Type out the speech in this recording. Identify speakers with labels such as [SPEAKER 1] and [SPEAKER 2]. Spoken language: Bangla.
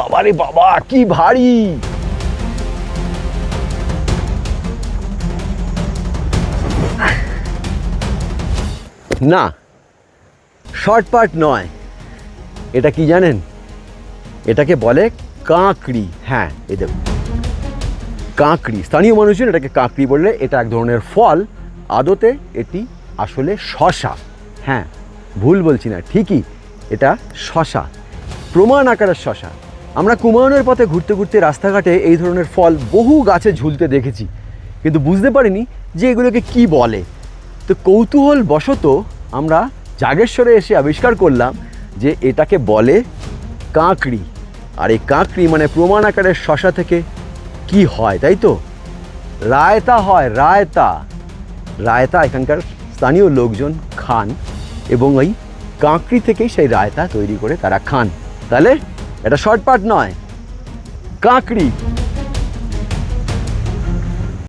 [SPEAKER 1] আরে বাবা, কি ভারী। না শর্ট পার্ট নয়। এটা কি জানেন? এটাকে বলে কাঁকড়ি। হ্যাঁ এই দেখুন। কাঁকড়ি। স্থানীয় মানুষজন এটাকে কাঁকড়ি বললে এটা এক ধরনের ফল। আদতে এটি আসলে শশা। হ্যাঁ ভুল বলছি না, ঠিকই। এটা শশা। প্রমাণ আকারের শশা। আমরা কুমায়ুনের পথে ঘুরতে ঘুরতে রাস্তাঘাটে এই ধরনের ফল বহু গাছে ঝুলতে দেখেছি। কিন্তু বুঝতে পারিনি যে এগুলোকে কি বলে। তো কৌতূহল বশত আমরা জাগেশ্বরে এসে আবিষ্কার করলাম যে এটাকে বলে কাঁকড়ি। আর এই কাঁকড়ি মানে প্রমাণ আকারের শশা থেকে কি হয়, তাই তো? রায়তা হয়, রায়তা। রায়তা এখানকার স্থানীয় লোকজন খান এবং ওই কাঁকড়ি থেকেই সেই রায়তা তৈরি করে তারা খান। তাহলে এটা শর্টপাট নয়। কাঁকড়ি।